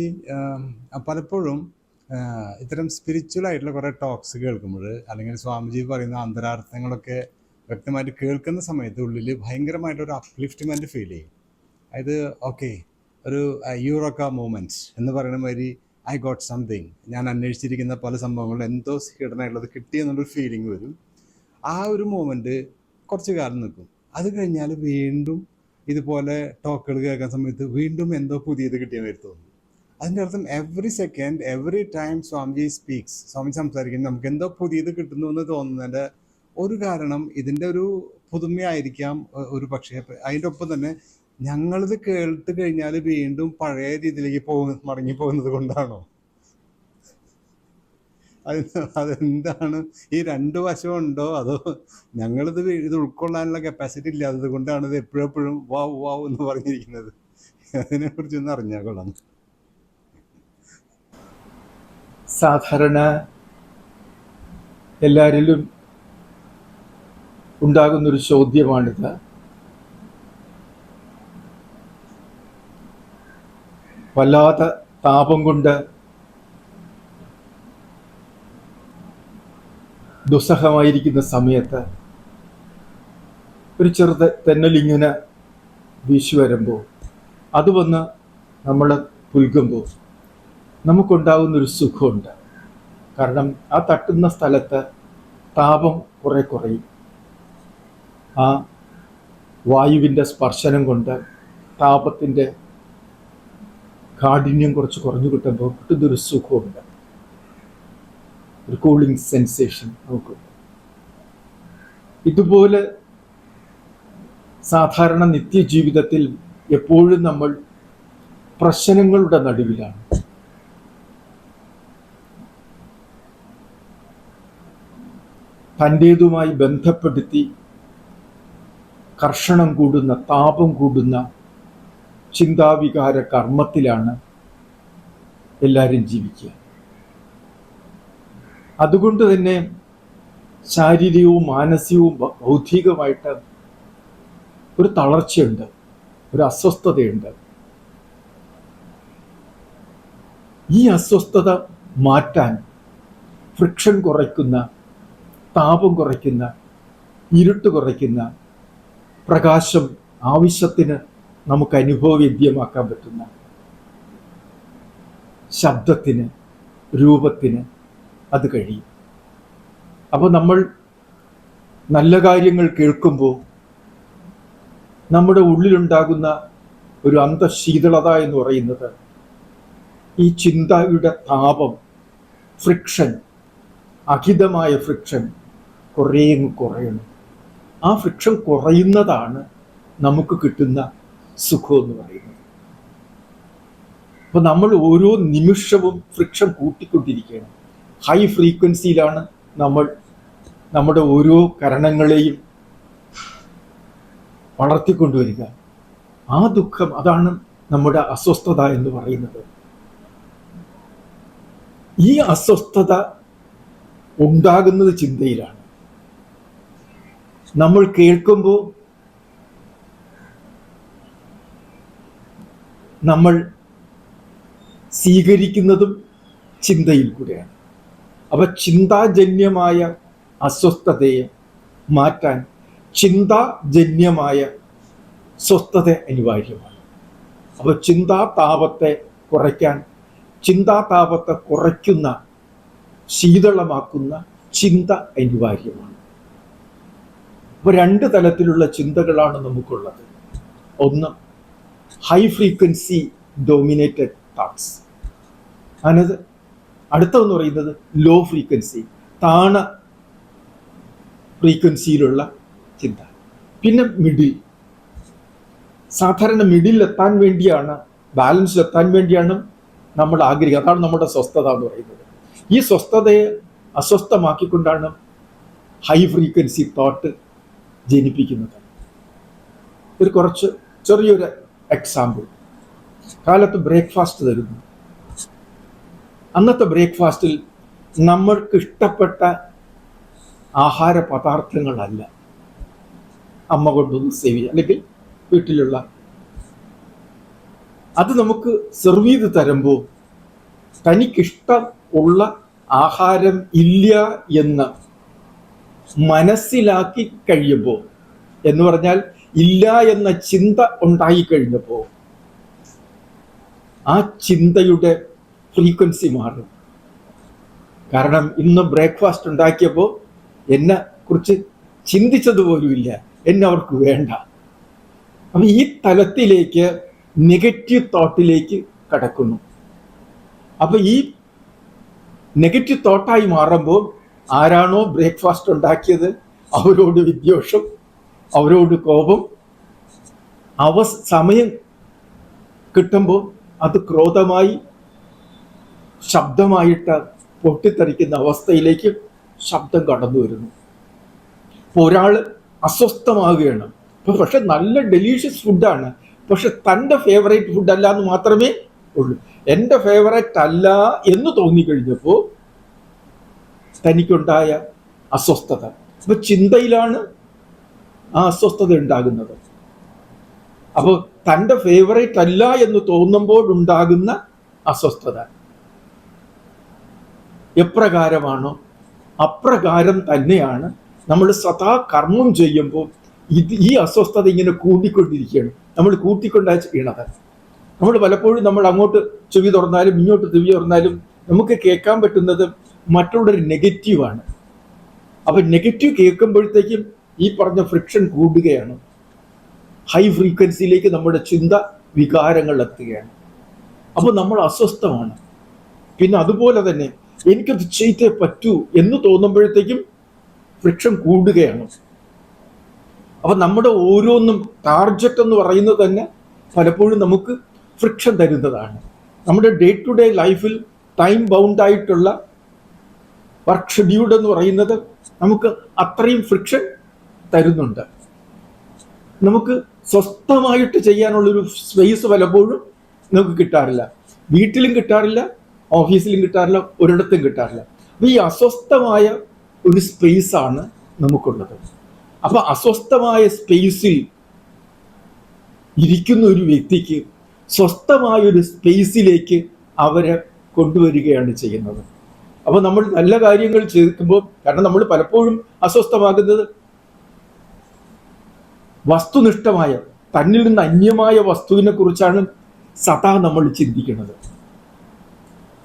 ഈ പലപ്പോഴും ഇത്തരം സ്പിരിച്വൽ ആയിട്ടുള്ള കുറേ ടോക്സ് കേൾക്കുമ്പോൾ അല്ലെങ്കിൽ സ്വാമിജി പറയുന്ന അന്തരാർത്ഥങ്ങളൊക്കെ വ്യക്തമായിട്ട് കേൾക്കുന്ന സമയത്ത് ഉള്ളിൽ ഭയങ്കരമായിട്ടൊരു അപ്ലിഫ്റ്റ്മെന്റ് ഫീൽ ചെയ്യും. അതായത് ഓക്കെ ഒരു യൂറോക്ക മൂമെന്റ്സ് എന്ന് പറയുന്ന മാതിരി ഐ ഗോട്ട് സംതിങ് ഞാൻ അന്വേഷിച്ചിരിക്കുന്ന പല സംഭവങ്ങളും എന്തോ ഹിഡനായിട്ടുള്ളത് കിട്ടി എന്നുള്ളൊരു ഫീലിംഗ് വരും. ആ ഒരു മൂമെന്റ് കുറച്ച് കാലം നിൽക്കും. അത് കഴിഞ്ഞാൽ വീണ്ടും ഇതുപോലെ ടോക്കുകൾ കേൾക്കുന്ന സമയത്ത് വീണ്ടും എന്തോ പുതിയത് കിട്ടിയ മാതിരി തോന്നും. അതിന്റെ അർത്ഥം every second every time Swamiji speaks Swami സംസാരിക്കുന്നത് നമുക്ക് എന്തോ പുതിയത് കിട്ടുന്നു എന്ന് തോന്നുന്നതിന്റെ ഒരു കാരണം ഇതിന്റെ ഒരു പുതുമയായിരിക്കാം ഒരു പക്ഷേ. അതിന്റെ ഒപ്പം തന്നെ ഞങ്ങളിത് കേട്ട് കഴിഞ്ഞാൽ വീണ്ടും പഴയ രീതിയിലേക്ക് പോകുന്ന മടങ്ങി പോകുന്നത് കൊണ്ടാണോ? അത് അതെന്താണ്? ഈ രണ്ട് വശമുണ്ടോ അതോ ഞങ്ങളിത് ഇത് ഉൾക്കൊള്ളാനുള്ള കപ്പാസിറ്റി ഇല്ലാത്തത് കൊണ്ടാണ് ഇത് എപ്പോഴെപ്പോഴും എപ്പോഴും വാവ് വാവ് എന്ന് പറഞ്ഞിരിക്കുന്നത്? അതിനെക്കുറിച്ചൊന്ന് അറിഞ്ഞാൽ കൊള്ളാം. സാധാരണ എല്ലാവരിലും ഉണ്ടാകുന്നൊരു ചോദ്യമാണിത്. വല്ലാത്ത താപം കൊണ്ട് ദുസ്സഹമായിരിക്കുന്ന സമയത്ത് ഒരു ചെറുത് തെന്നലിങ്ങനെ വീശി വരുമ്പോൾ അത് വന്ന് നമ്മൾ പുൽകുമ്പോൾ നമുക്കുണ്ടാകുന്നൊരു സുഖമുണ്ട്. കാരണം ആ തട്ടുന്ന സ്ഥലത്ത് താപം കുറെ കുറയും. ആ വായുവിന്റെ സ്പർശനം കൊണ്ട് താപത്തിന്റെ കാഠിന്യം കുറച്ച് കുറഞ്ഞു കിട്ടുമ്പോൾ കിട്ടുന്നൊരു സുഖമുണ്ട്. ഒരു കൂളിംഗ് സെൻസേഷൻ നമുക്ക് ഇതുപോലെ സാധാരണ നിത്യജീവിതത്തിൽ എപ്പോഴും നമ്മൾ പ്രശ്നങ്ങളുടെ നടുവിലാണ്. തന്റേതുമായി ബന്ധപ്പെടുത്തി കർഷണം കൂടുന്ന താപം കൂടുന്ന ചിന്താവികാര കർമ്മത്തിലാണ് എല്ലാവരും ജീവിക്കുക. അതുകൊണ്ട് തന്നെ ശാരീരികവും മാനസികവും ബൗദ്ധികമായിട്ട് ഒരു തളർച്ചയുണ്ട് ഒരു അസ്വസ്ഥതയുണ്ട്. ഈ അസ്വസ്ഥത മാറ്റാൻ ഫ്രിക്ഷൻ കുറയ്ക്കുന്ന താപം കുറയ്ക്കുന്ന ഇരുട്ട് കുറയ്ക്കുന്ന പ്രകാശം ആവശ്യത്തിന് നമുക്ക് അനുഭവവേദ്യമാക്കാൻ പറ്റുന്ന ശബ്ദത്തിന് രൂപത്തിന് അത് കഴിയും. അപ്പോൾ നമ്മൾ നല്ല കാര്യങ്ങൾ കേൾക്കുമ്പോൾ നമ്മുടെ ഉള്ളിലുണ്ടാകുന്ന ഒരു അന്തശീതളത എന്ന് പറയുന്നത് ഈ ചിന്തയുടെ താപം ഫ്രിക്ഷൻ അഹിതമായ ഫ്രിക്ഷൻ കുറേ കുറയണം ആ ഫ്രിക്ഷൻ കുറയുന്നതാണ് നമുക്ക് കിട്ടുന്ന സുഖം എന്ന് പറയുന്നത്. അപ്പൊ നമ്മൾ ഓരോ നിമിഷവും ഫ്രിക്ഷൻ കൂട്ടിക്കൊണ്ടിരിക്കുകയാണ്. ഹൈ ഫ്രീക്വൻസിയിലാണ് നമ്മൾ നമ്മുടെ ഓരോ കരണങ്ങളെയും വളർത്തിക്കൊണ്ടുവരിക. ആ ദുഃഖം അതാണ് നമ്മുടെ അസ്വസ്ഥത എന്ന് പറയുന്നത്. ഈ അസ്വസ്ഥത ഉണ്ടാകുന്നത് ചിന്തയിലാണ്. നമ്മൾ കേൾക്കുമ്പോൾ നമ്മൾ സ്വീകരിക്കുന്നതും ചിന്തയിൽ കൂടെയാണ്. അപ്പൊ ചിന്താജന്യമായ അസ്വസ്ഥതയെ മാറ്റാൻ ചിന്താജന്യമായ സ്വസ്ഥത അനിവാര്യമാണ്. അപ്പൊ ചിന്താതാപത്തെ കുറയ്ക്കാൻ ചിന്താതാപത്തെ കുറയ്ക്കുന്ന ശീതളമാക്കുന്ന ചിന്ത അനിവാര്യമാണ്. അപ്പൊ രണ്ട് തലത്തിലുള്ള ചിന്തകളാണ് നമുക്കുള്ളത്. ഒന്ന് ഹൈ ഫ്രീക്വൻസി ഡോമിനേറ്റഡ് തോട്ട്സ് അനത് അടുത്തതെന്ന് പറയുന്നത് ലോ ഫ്രീക്വൻസി താണ ഫ്രീക്വൻസിയിലുള്ള ചിന്ത. പിന്നെ മിഡിൽ സാധാരണ മിഡിൽ എത്താൻ വേണ്ടിയാണ് ബാലൻസിൽ എത്താൻ വേണ്ടിയാണ് നമ്മൾ ആഗ്രഹിക്കുക. അതാണ് നമ്മുടെ സ്വസ്ഥത എന്ന് പറയുന്നത്. ഈ സ്വസ്ഥതയെ അസ്വസ്ഥമാക്കിക്കൊണ്ടാണ് ഹൈ ഫ്രീക്വൻസി തോട്ട് ജനിപ്പിക്കുന്നത്. ഒരു കുറച്ച് ചെറിയൊരു എക്സാമ്പിൾ കാലത്ത് ബ്രേക്ക്ഫാസ്റ്റ് തരുന്നു. അന്നത്തെ ബ്രേക്ക്ഫാസ്റ്റിൽ നമ്മൾക്ക് ഇഷ്ടപ്പെട്ട ആഹാര പദാർത്ഥങ്ങളല്ല. അമ്മ കൊണ്ടൊന്ന് സേവ് ചെയ്യുക. അല്ലെങ്കിൽ വീട്ടിലുള്ള അത് നമുക്ക് സെർവ് ചെയ്ത് തരുമ്പോൾ തനിക്കിഷ്ടം ഉള്ള ആഹാരം ഇല്ല എന്ന് മനസ്സിലാക്കി കഴിയുമ്പോൾ എന്ന് പറഞ്ഞാൽ ഇല്ല എന്ന ചിന്ത ഉണ്ടായി കഴിഞ്ഞപ്പോൾ ആ ചിന്തയുടെ ഫ്രീക്വൻസി മാറും. കാരണം ഇന്ന് ബ്രേക്ക്ഫാസ്റ്റ് ഉണ്ടാക്കിയപ്പോൾ എന്നെ കുറിച്ച് ചിന്തിച്ചത് പോലുമില്ല എന്നെ അവർക്ക് വേണ്ട. അപ്പം ഈ തലത്തിലേക്ക് നെഗറ്റീവ് തോട്ടിലേക്ക് കടക്കുന്നു. അപ്പം ഈ നെഗറ്റീവ് തോട്ടായി മാറുമ്പോൾ ആരാണോ ബ്രേക്ക്ഫാസ്റ്റ് ഉണ്ടാക്കിയത്? അവരോട് വിദ്വേഷം അവരോട് കോപം. അവ സമയം കിട്ടുമ്പോൾ അത് ക്രോധമായി ശബ്ദമായിട്ട് പൊട്ടിത്തെറിക്കുന്ന അവസ്ഥയിലേക്ക് ശബ്ദം കടന്നു വരുന്നു. ഒരാൾ അസ്വസ്ഥമാകുകയാണ് പക്ഷെ നല്ല ഡെലീഷ്യസ് ഫുഡാണ് പക്ഷെ തന്റെ ഫേവറേറ്റ് ഫുഡ് അല്ല എന്ന് മാത്രമേ ഉള്ളൂ. എന്റെ ഫേവറേറ്റ് അല്ല എന്ന് തോന്നിക്കഴിഞ്ഞപ്പോൾ തനിക്കുണ്ടായ അസ്വസ്ഥത. അപ്പൊ ചിന്തയിലാണ് ആ അസ്വസ്ഥത ഉണ്ടാകുന്നത്. അപ്പോൾ തന്റെ ഫേവറേറ്റ് അല്ല എന്ന് തോന്നുമ്പോൾ ഉണ്ടാകുന്ന അസ്വസ്ഥത. എപ്രകാരമാണോ അപ്രകാരം തന്നെയാണ് നമ്മൾ സദാ കർമ്മം ചെയ്യുമ്പോൾ ഇത് ഈ അസ്വസ്ഥത ഇങ്ങനെ കൂട്ടിക്കൊണ്ടിരിക്കുകയാണ് നമ്മൾ കൂട്ടിക്കൊണ്ടാ ചെയ്യണത്. നമ്മൾ പലപ്പോഴും നമ്മൾ അങ്ങോട്ട് ചെവി തുറന്നാലും ഇങ്ങോട്ട് ചെവി തുറന്നാലും നമുക്ക് കേൾക്കാൻ പറ്റുന്നത് മറ്റുള്ളൊരു നെഗറ്റീവാണ്. അപ്പൊ നെഗറ്റീവ് കേൾക്കുമ്പോഴത്തേക്കും ഈ പറഞ്ഞ ഫ്രിക്ഷൻ കൂടുകയാണ്. ഹൈ ഫ്രീക്വൻസിയിലേക്ക് നമ്മുടെ ചിന്ത വികാരങ്ങൾ എത്തുകയാണ്. അപ്പോൾ നമ്മൾ അസ്വസ്ഥമാണ്. പിന്നെ അതുപോലെ തന്നെ എനിക്കത് ചെയ്തേ പറ്റൂ എന്ന് തോന്നുമ്പോഴത്തേക്കും ഫ്രിക്ഷൻ കൂടുകയാണ്. അപ്പൊ നമ്മുടെ ഓരോന്നും ടാർജറ്റ് എന്ന് പറയുന്നത് തന്നെ പലപ്പോഴും നമുക്ക് ഫ്രിക്ഷൻ തരുന്നതാണ്. നമ്മുടെ ഡേ ടു ഡേ ലൈഫിൽ ടൈം ബൗണ്ട് ആയിട്ടുള്ള വർക്ക് ഷെഡ്യൂൾഡ് എന്ന് പറയുന്നത് നമുക്ക് അത്രയും ഫ്രിക്ഷൻ തരുന്നുണ്ട്. നമുക്ക് സ്വസ്ഥമായിട്ട് ചെയ്യാനുള്ളൊരു സ്പേസ് പലപ്പോഴും നമുക്ക് കിട്ടാറില്ല. വീട്ടിലും കിട്ടാറില്ല ഓഫീസിലും കിട്ടാറില്ല ഒരിടത്തും കിട്ടാറില്ല. അപ്പം ഈ അസ്വസ്ഥമായ ഒരു സ്പേസാണ് നമുക്കുള്ളത്. അപ്പോൾ അസ്വസ്ഥമായ സ്പേസിൽ ഇരിക്കുന്ന ഒരു വ്യക്തിക്ക് സ്വസ്ഥമായൊരു സ്പേസിലേക്ക് അവരെ കൊണ്ടുവരികയാണ് ചെയ്യുന്നത്. അപ്പൊ നമ്മൾ നല്ല കാര്യങ്ങൾ ചെയ്തിരിക്കുമ്പോൾ കാരണം നമ്മൾ പലപ്പോഴും അസ്വസ്ഥമാകുന്നത് വസ്തുനിഷ്ഠമായ തന്നിൽ നിന്ന് അന്യമായ വസ്തുവിനെ കുറിച്ചാണ് സദാ നമ്മൾ ചിന്തിക്കുന്നത്.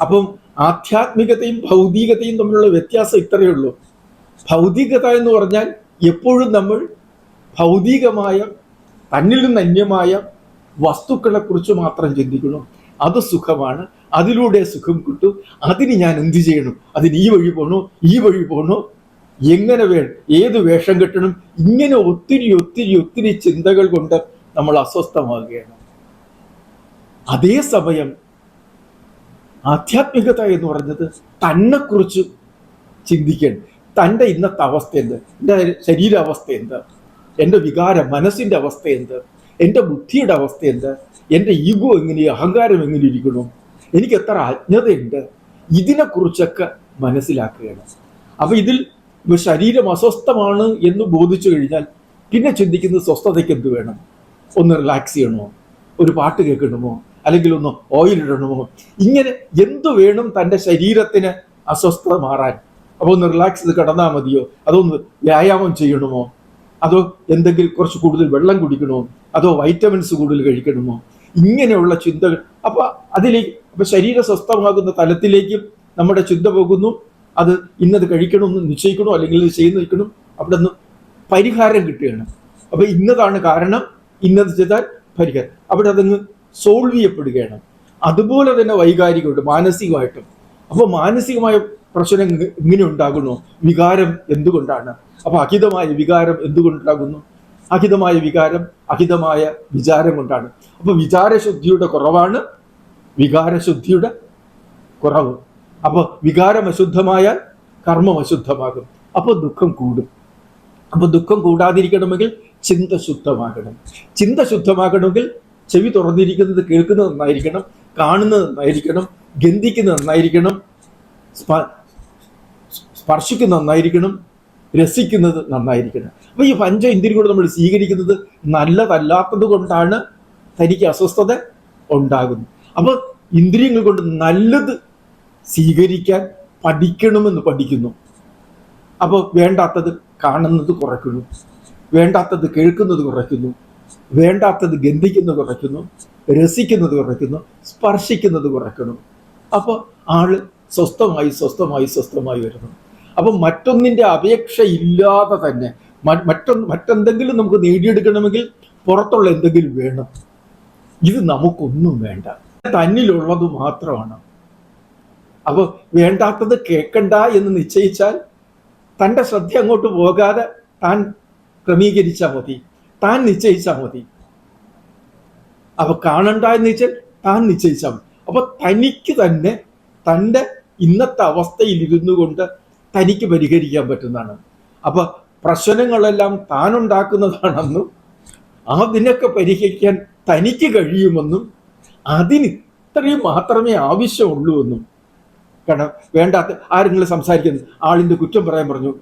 അപ്പം ആധ്യാത്മികതയും ഭൗതികതയും തമ്മിലുള്ള വ്യത്യാസം ഇത്രയേ ഉള്ളൂ. ഭൗതികത എന്ന് പറഞ്ഞാൽ എപ്പോഴും നമ്മൾ ഭൗതികമായ തന്നിൽ നിന്ന് അന്യമായ വസ്തുക്കളെ കുറിച്ച് മാത്രം ചിന്തിക്കുന്നു. അത് സുഖമാണ്. അതിലൂടെ സുഖം കിട്ടും. അതിന് ഞാൻ എന്ത് ചെയ്യണം? അതിന് ഈ വഴി പോകണോ ഈ വഴി പോകണോ എങ്ങനെ വേണം ഏത് വേഷം കെട്ടണം? ഇങ്ങനെ ഒത്തിരി ഒത്തിരി ഒത്തിരി ചിന്തകൾ കൊണ്ട് നമ്മൾ അസ്വസ്ഥമാകുകയാണ്. അതേസമയം ആധ്യാത്മികത എന്ന് പറഞ്ഞത് തന്നെക്കുറിച്ച് ചിന്തിക്കണം തന്റെ ഇന്നത്തെ അവസ്ഥ എന്ത്? എന്റെ ശരീരാവസ്ഥ എന്ത്? എന്റെ വികാരം മനസ്സിന്റെ അവസ്ഥ എന്ത്? എന്റെ ബുദ്ധിയുടെ അവസ്ഥ എന്ത്? എന്റെ ഈഗോ എങ്ങനെ അഹങ്കാരം എങ്ങനെ ഇരിക്കണം? എനിക്ക് എത്ര അജ്ഞതയുണ്ട് ഇതിനെക്കുറിച്ചൊക്കെ മനസ്സിലാക്കുകയാണ്. അപ്പൊ ഇതിൽ ശരീരം അസ്വസ്ഥമാണ് എന്ന് ബോധിച്ചു കഴിഞ്ഞാൽ പിന്നെ ചിന്തിക്കുന്നത് സ്വസ്ഥതയ്ക്ക് എന്ത് വേണം? ഒന്ന് റിലാക്സ് ചെയ്യണമോ ഒരു പാട്ട് കേൾക്കണമോ? അല്ലെങ്കിൽ ഒന്ന് ഓയിൽ ഇടണമോ? ഇങ്ങനെ എന്തു വേണം തന്റെ ശരീരത്തിന് അസ്വസ്ഥത മാറാൻ? അപ്പോൾ ഒന്ന് റിലാക്സ് ചെയ്ത് കിടന്നാൽ മതിയോ? അതൊന്ന് വ്യായാമം ചെയ്യണമോ? അതോ എന്തെങ്കിലും കുറച്ച് കൂടുതൽ വെള്ളം കുടിക്കണമോ അതോ വൈറ്റമിൻസ് കൂടുതൽ കഴിക്കണമോ? ഇങ്ങനെയുള്ള ചിന്തകൾ. അപ്പോൾ അതിലേക്ക് അപ്പൊ ശരീര സ്വസ്ഥമാകുന്ന തലത്തിലേക്ക് നമ്മുടെ ചിന്ത പോകുന്നു. അത് ഇന്നത് കഴിക്കണമെന്ന് നിശ്ചയിക്കണോ അല്ലെങ്കിൽ ഇത് ചെയ്ത് നിൽക്കണം അവിടെ നിന്ന് പരിഹാരം കിട്ടുകയാണ്. അപ്പൊ ഇന്നതാണ് കാരണം. ഇന്നത് ചെയ്താൽ പരിഹാരം. അവിടെ അതങ്ങ് സോൾവ് ചെയ്യപ്പെടുകയാണ്. അതുപോലെ തന്നെ വൈകാരികമായിട്ട് മാനസികമായിട്ടും. അപ്പൊ മാനസികമായ പ്രശ്നം ഇങ്ങ- ഇങ്ങനെ ഉണ്ടാകുന്നു. വികാരം എന്തുകൊണ്ടാണ്? അപ്പൊ അഹിതമായ വികാരം എന്തുകൊണ്ടുണ്ടാകുന്നു? അഹിതമായ വികാരം അഹിതമായ വിചാരം കൊണ്ടാണ്. അപ്പൊ വിചാരശുദ്ധിയുടെ കുറവാണ്. വികാരശുദ്ധിയുടെ കുറവ്. അപ്പോൾ വികാരം അശുദ്ധമായാൽ കർമ്മം അശുദ്ധമാകും അപ്പോൾ ദുഃഖം കൂടും. അപ്പോൾ ദുഃഖം കൂടാതിരിക്കണമെങ്കിൽ ചിന്ത ശുദ്ധമാകണം. ചിന്ത ശുദ്ധമാകണമെങ്കിൽ ചെവി തുറന്നിരിക്കുന്നത് കേൾക്കുന്നത് നന്നായിരിക്കണം കാണുന്നത് നന്നായിരിക്കണം ഗന്ധിക്കുന്നത് നന്നായിരിക്കണം സ്പ- സ്പർശിക്കുന്നത് നന്നായിരിക്കണം രസിക്കുന്നത് നന്നായിരിക്കണം. അപ്പൊ ഈ പഞ്ച ഇന്ദ്രിയങ്ങൾ നമ്മൾ സ്വീകരിക്കുന്നത് നല്ലതല്ലാത്തത് കൊണ്ടാണ് തനിക്ക് അസ്വസ്ഥത ഉണ്ടാകുന്നത്. അപ്പോൾ ഇന്ദ്രിയങ്ങൾ കൊണ്ട് നല്ലത് സ്വീകരിക്കാൻ പഠിക്കണമെന്ന് പഠിക്കുന്നു. അപ്പോൾ വേണ്ടാത്തത് കാണുന്നത് കുറയ്ക്കുന്നു. വേണ്ടാത്തത് കേൾക്കുന്നത് കുറയ്ക്കുന്നു. വേണ്ടാത്തത് ഗന്ധിക്കുന്നത് കുറയ്ക്കുന്നു. രസിക്കുന്നത് കുറയ്ക്കുന്നു. സ്പർശിക്കുന്നത് കുറയ്ക്കണം അപ്പോൾ ആൾ സ്വസ്ഥമായി സ്വസ്ഥമായി സ്വസ്ഥമായി വരുന്നു. അപ്പം മറ്റൊന്നിന്റെ അപേക്ഷ ഇല്ലാതെ തന്നെ മറ്റൊന്ന് മറ്റെന്തെങ്കിലും നമുക്ക് നേടിയെടുക്കണമെങ്കിൽ പുറത്തുള്ള എന്തെങ്കിലും വേണം. ഇത് നമുക്കൊന്നും വേണ്ട. തന്നിലുള്ളത് മാത്രമാണ്. അപ്പോൾ വേണ്ടാത്തത് കേൾക്കണ്ട എന്ന് നിശ്ചയിച്ചാൽ തന്റെ ശ്രദ്ധ അങ്ങോട്ട് പോകാതെ താൻ ക്രമീകരിച്ചാൽ മതി. താൻ നിശ്ചയിച്ചാൽ മതി. അപ്പൊ കാണണ്ട എന്ന് വെച്ചാൽ താൻ നിശ്ചയിച്ചാൽ മതി. അപ്പൊ തനിക്ക് തന്നെ തന്റെ ഇന്നത്തെ അവസ്ഥയിൽ ഇരുന്നു കൊണ്ട് തനിക്ക് പരിഹരിക്കാൻ പറ്റുന്നതാണ്. അപ്പൊ പ്രശ്നങ്ങളെല്ലാം താനുണ്ടാക്കുന്നതാണെന്നും അതിനൊക്കെ പരിഹരിക്കാൻ തനിക്ക് കഴിയുമെന്നും അതിന് ഇത്രയും മാത്രമേ ആവശ്യമുള്ളൂ എന്നും. കാരണം വേണ്ടാത്ത ആരെങ്കിലും സംസാരിക്കുന്നു ആളിന്റെ കുറ്റം പറയാൻ പറഞ്ഞു.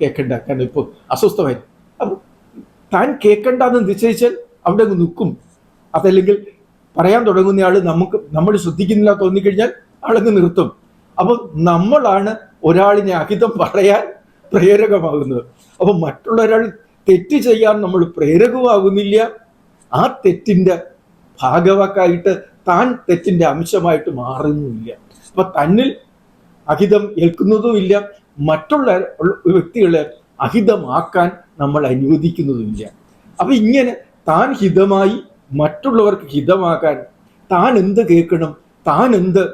കേൾക്കണ്ട കാരണം ഇപ്പോൾ അസ്വസ്ഥമായി. അപ്പോൾ താൻ കേൾക്കണ്ടെന്ന് നിശ്ചയിച്ചാൽ അവിടെ അങ്ങ് നിൽക്കും. അതല്ലെങ്കിൽ പറയാൻ തുടങ്ങുന്ന ആൾ നമുക്ക് നമ്മൾ ശ്രദ്ധിക്കുന്നില്ല തോന്നിക്കഴിഞ്ഞാൽ ആളങ്ങ് നിർത്തും. അപ്പം നമ്മളാണ് ഒരാളിനെ അഹിതം പറയാൻ പ്രേരകമാകുന്നത്. അപ്പം മറ്റുള്ള ഒരാൾ തെറ്റ് ചെയ്യാൻ നമ്മൾ പ്രേരകമാകുന്നില്ല. ആ തെറ്റിന്റെ ഭാഗവാക്കായിട്ട് താൻ തെറ്റിന്റെ അംശമായിട്ട് മാറുന്നുമില്ല. അപ്പൊ തന്നിൽ അഹിതം ഏൽക്കുന്നതുമില്ല മറ്റുള്ള വ്യക്തികളെ അഹിതമാക്കാൻ നമ്മൾ അനുവദിക്കുന്നതുമില്ല. അപ്പൊ ഇങ്ങനെ താൻ ഹിതമായി മറ്റുള്ളവർക്ക് ഹിതമാകാൻ താൻ എന്ത് കേൾക്കണം താൻ എന്ത്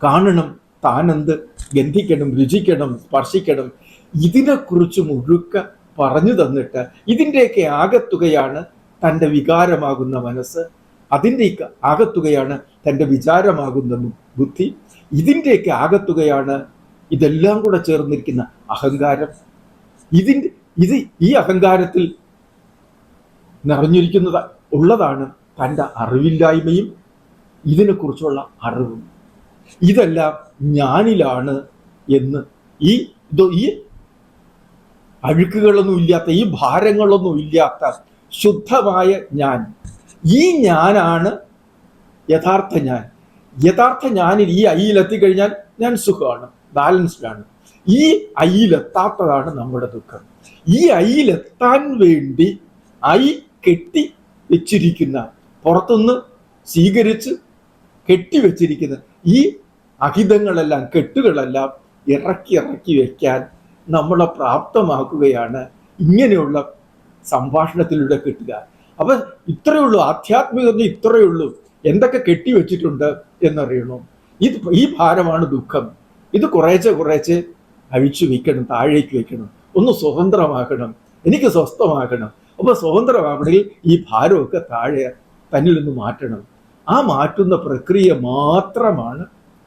കാണണം താൻ എന്ത് ഗന്ധിക്കണം രുചിക്കണം സ്പർശിക്കണം ഇതിനെക്കുറിച്ച് മുഴുക്ക പറഞ്ഞു തന്നിട്ട് ഇതിന്റെയൊക്കെ ആകത്തുകയാണ് തന്റെ വികാരമാകുന്ന മനസ്സ് അതിന്റെ ആകത്തുകയാണ് തന്റെ വിചാരമാകുന്ന ബുദ്ധി. ഇതിന്റെയൊക്കെ ആകത്തുകയാണ് ഇതെല്ലാം കൂടെ ചേർന്നിരിക്കുന്ന അഹങ്കാരം. ഇതിന്റെ ഇത് ഈ അഹങ്കാരത്തിൽ നിറഞ്ഞിരിക്കുന്നത് ഉള്ളതാണ് തന്റെ അറിവില്ലായ്മയും ഇതിനെക്കുറിച്ചുള്ള അറിവും. ഇതെല്ലാം ഞാനിലാണ് എന്ന് ഈ ഇതോ ഈ അഴുക്കുകളൊന്നും ഇല്ലാത്ത ഈ ഭാരങ്ങളൊന്നും ഇല്ലാത്ത ശുദ്ധമായ ഞാൻ. ഈ ഞാനാണ് യഥാർത്ഥ ഞാൻ. യഥാർത്ഥ ഞാനിൽ ഈ അയിലെത്തിക്കഴിഞ്ഞാൽ ഞാൻ സുഖമാണ് ബാലൻസ്ഡാണ് ഈ അയിലെത്താത്തതാണ് നമ്മുടെ ദുഃഖം. ഈ അയിലെത്താൻ വേണ്ടി ഐ കെട്ടി വെച്ചിരിക്കുന്ന പുറത്തുനിന്ന് സ്വീകരിച്ച് കെട്ടിവെച്ചിരിക്കുന്ന ഈ അഹിതങ്ങളെല്ലാം കെട്ടുകളെല്ലാം ഇറക്കി ഇറക്കി വയ്ക്കാൻ നമ്മളെ പ്രാപ്തമാക്കുകയാണ് ഇങ്ങനെയുള്ള സംഭാഷണത്തിലൂടെ കിട്ടുക. അപ്പൊ ഇത്രയേ ഉള്ളൂ. ആധ്യാത്മികത ഇത്രയേ ഉള്ളൂ. എന്തൊക്കെ കെട്ടിവെച്ചിട്ടുണ്ട് എന്നറിയണം? ഇത് ഈ ഭാരമാണ് ദുഃഖം. ഇത് കുറേശ്ശെ കുറേശ്ശെ അഴിച്ചു വെക്കണം താഴേക്ക് വെക്കണം. ഒന്ന് സ്വതന്ത്രമാക്കണം എനിക്ക് സ്വസ്ഥമാക്കണം അപ്പൊ സ്വതന്ത്രമാകണമെങ്കിൽ ഈ ഭാരമൊക്കെ താഴെ തന്നിൽ നിന്ന് മാറ്റണം. ആ മാറ്റുന്ന പ്രക്രിയ മാത്രമാണ്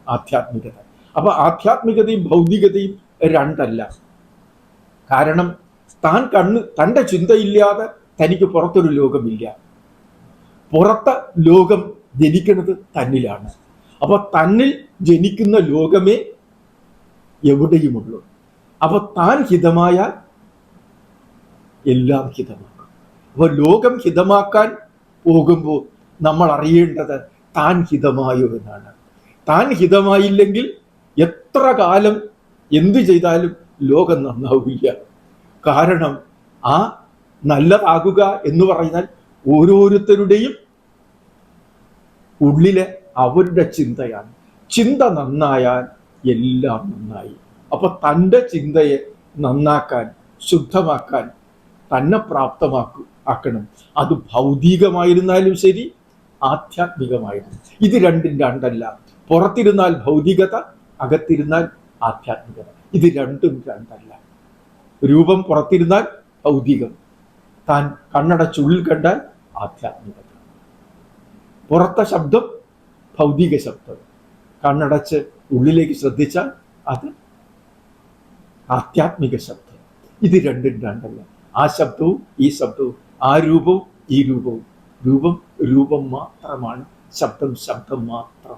ആധ്യാത്മികത. അപ്പൊ ആധ്യാത്മികതയും ഭൗതികതയും രണ്ടല്ല. കാരണം താൻ കണ്ണ് തന്റെ ചിന്തയില്ലാതെ തനിക്ക് പുറത്തൊരു ലോകമില്ല. പുറത്തെ ലോകം ജനിക്കുന്നത് തന്നിലാണ്. അപ്പോൾ തന്നിൽ ജനിക്കുന്ന ലോകമേ എവിടെയുമുള്ളൂ. അപ്പോൾ താൻ ഹിതമായാൽ എല്ലാം ഹിതമാക്കും. അപ്പോൾ ലോകം ഹിതമാക്കാൻ പോകുമ്പോൾ നമ്മൾ അറിയേണ്ടത് താൻ ഹിതമായോ എന്നാണ്. താൻ ഹിതമായില്ലെങ്കിൽ എത്ര കാലം എന്തു ചെയ്താലും ലോകം നന്നാവില്ല. കാരണം ആ നല്ലതാകുക എന്ന് പറഞ്ഞാൽ ഓരോരുത്തരുടെയും ഉള്ളിലെ അവരുടെ ചിന്തയാണ്. ചിന്ത നന്നായാൽ എല്ലാം നന്നായി. അപ്പൊ തന്റെ ചിന്തയെ നന്നാക്കാൻ ശുദ്ധമാക്കാൻ തന്നെ പ്രാപ്തമാക്കു ആക്കണം. അത് ഭൗതികമായിരുന്നാലും ശരി ആധ്യാത്മികമായിരുന്നു. ഇത് രണ്ടും രണ്ടല്ല. പുറത്തിരുന്നാൽ ഭൗതികത അകത്തിരുന്നാൽ ആധ്യാത്മികത. ഇത് രണ്ടും രണ്ടല്ല. രൂപം പുറത്തിരുന്നാൽ ഭൗതികം താൻ കണ്ണടച്ചുള്ളിൽ കണ്ടാൽ ആധ്യാത്മികത പുറത്തെ ശബ്ദം ഭൗതിക ശബ്ദം. കണ്ണടച്ച് ഉള്ളിലേക്ക് ശ്രദ്ധിച്ചാൽ അത് ആധ്യാത്മിക ശബ്ദം. ഇത് രണ്ടും രണ്ടല്ല. ആ ശബ്ദവും ഈ ശബ്ദവും ആ രൂപവും ഈ രൂപവും. രൂപം രൂപം മാത്രമാണ് ശബ്ദം ശബ്ദം മാത്രം.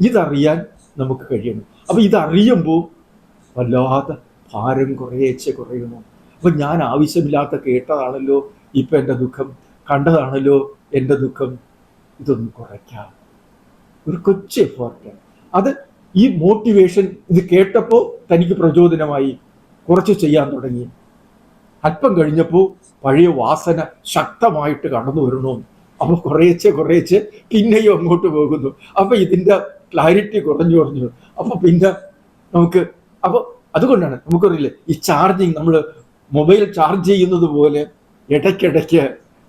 ഇതറിയാൻ നമുക്ക് കഴിയണം. അപ്പൊ ഇതറിയുമ്പോൾ വല്ലാതെ ഭാരം കുറേശ്ശെ കുറയുന്നു. അപ്പം ഞാൻ ആവശ്യമില്ലാത്ത കേട്ടതാണല്ലോ ഇപ്പം എന്റെ ദുഃഖം. കണ്ടതാണല്ലോ എന്റെ ദുഃഖം. ഇതൊന്ന് കുറയ്ക്കാം. ഒരു കൊച്ചു എഫേർട്ട് അത് ഈ മോട്ടിവേഷൻ ഇത് കേട്ടപ്പോൾ തനിക്ക് പ്രചോദനമായി. കുറച്ച് ചെയ്യാൻ തുടങ്ങി. അല്പം കഴിഞ്ഞപ്പോൾ പഴയ വാസന ശക്തമായിട്ട് കടന്നു വരണു. അപ്പോൾ കുറേശ്ശെ കുറേശ്ശെ പിന്നെയും അങ്ങോട്ട് പോകുന്നു. അപ്പോൾ ഇതിന്റെ ക്ലാരിറ്റി കുറഞ്ഞു കുറഞ്ഞു. അപ്പോൾ പിന്നെ നമുക്ക് അപ്പൊ അതുകൊണ്ടാണ് നമുക്കറിയില്ല ഈ ചാർജിങ് നമ്മൾ മൊബൈൽ ചാർജ് ചെയ്യുന്നത് പോലെ ഇടയ്ക്കിടയ്ക്ക്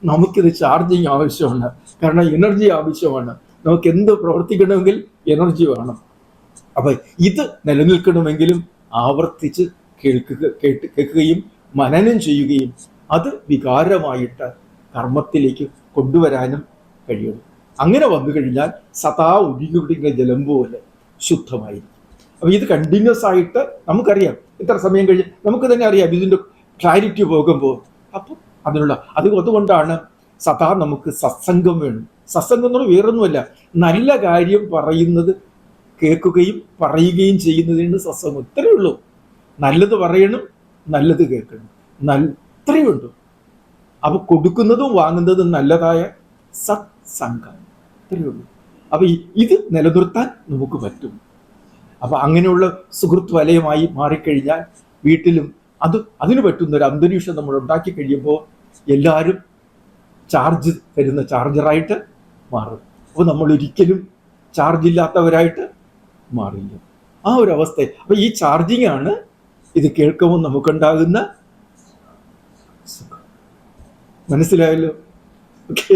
നമുക്കിത് ചാർജിങ് ആവശ്യമാണ്. കാരണം എനർജി ആവശ്യമാണ്. നമുക്ക് എന്ത് പ്രവർത്തിക്കണമെങ്കിൽ എനർജി വേണം. അപ്പൊ ഇത് നിലനിൽക്കണമെങ്കിലും ആവർത്തിച്ച് കേൾക്കുക കേട്ട് കേൾക്കുകയും മനനം ചെയ്യുകയും അത് വികാരമായിട്ട് കർമ്മത്തിലേക്ക് കൊണ്ടുവരാനും കഴിയുള്ളൂ അങ്ങനെ വന്നു കഴിഞ്ഞാൽ സദാ ഒഴുകിയൊടുങ്ങിയ ജലം പോലെ ശുദ്ധമായിരിക്കും. അപ്പൊ ഇത് കണ്ടിന്യൂസ് ആയിട്ട് നമുക്കറിയാം. ഇത്ര സമയം കഴിഞ്ഞ് നമുക്ക് തന്നെ അറിയാം ഇതിന്റെ ക്ലാരിറ്റി പോകുമ്പോൾ അപ്പോൾ അതിനുള്ള അത് അതുകൊണ്ടാണ് സദാ നമുക്ക് സത്സംഗം വേണം. സത്സംഗം എന്ന് പറഞ്ഞാൽ വേറൊന്നുമല്ല നല്ല കാര്യം പറയുന്നത് കേൾക്കുകയും പറയുകയും ചെയ്യുന്നതിന് സത്സംഗം ഇത്രയേ ഉള്ളൂ. നല്ലത് പറയണം നല്ലത് കേൾക്കണം. നല്ല ഇത്രയേ ഉള്ളൂ. അപ്പോൾ കൊടുക്കുന്നതും വാങ്ങുന്നതും നല്ലതായ സത്സംഗം. ഇത്രയേ ഉള്ളൂ. അപ്പൊ ഇത് നിലനിർത്താൻ നമുക്ക് പറ്റും. അപ്പൊ അങ്ങനെയുള്ള സുഹൃത്ത് വലയമായി മാറിക്കഴിഞ്ഞാൽ വീട്ടിലും അത് അതിന് പറ്റുന്ന ഒരു അന്തരീക്ഷം നമ്മൾ ഉണ്ടാക്കി കഴിയുമ്പോൾ എല്ലാവരും ചാർജ് തരുന്ന ചാർജറായിട്ട് മാറും. അപ്പോൾ നമ്മൾ ഒരിക്കലും ചാർജ് ഇല്ലാത്തവരായിട്ട് മാറില്ല. ആ ഒരു അവസ്ഥ. അപ്പൊ ഈ ചാർജിങ് ആണ് ഇത് കേൾക്കുമ്പോൾ നമുക്കുണ്ടാകുന്ന മനസ്സിലായല്ലോ? ഓക്കെ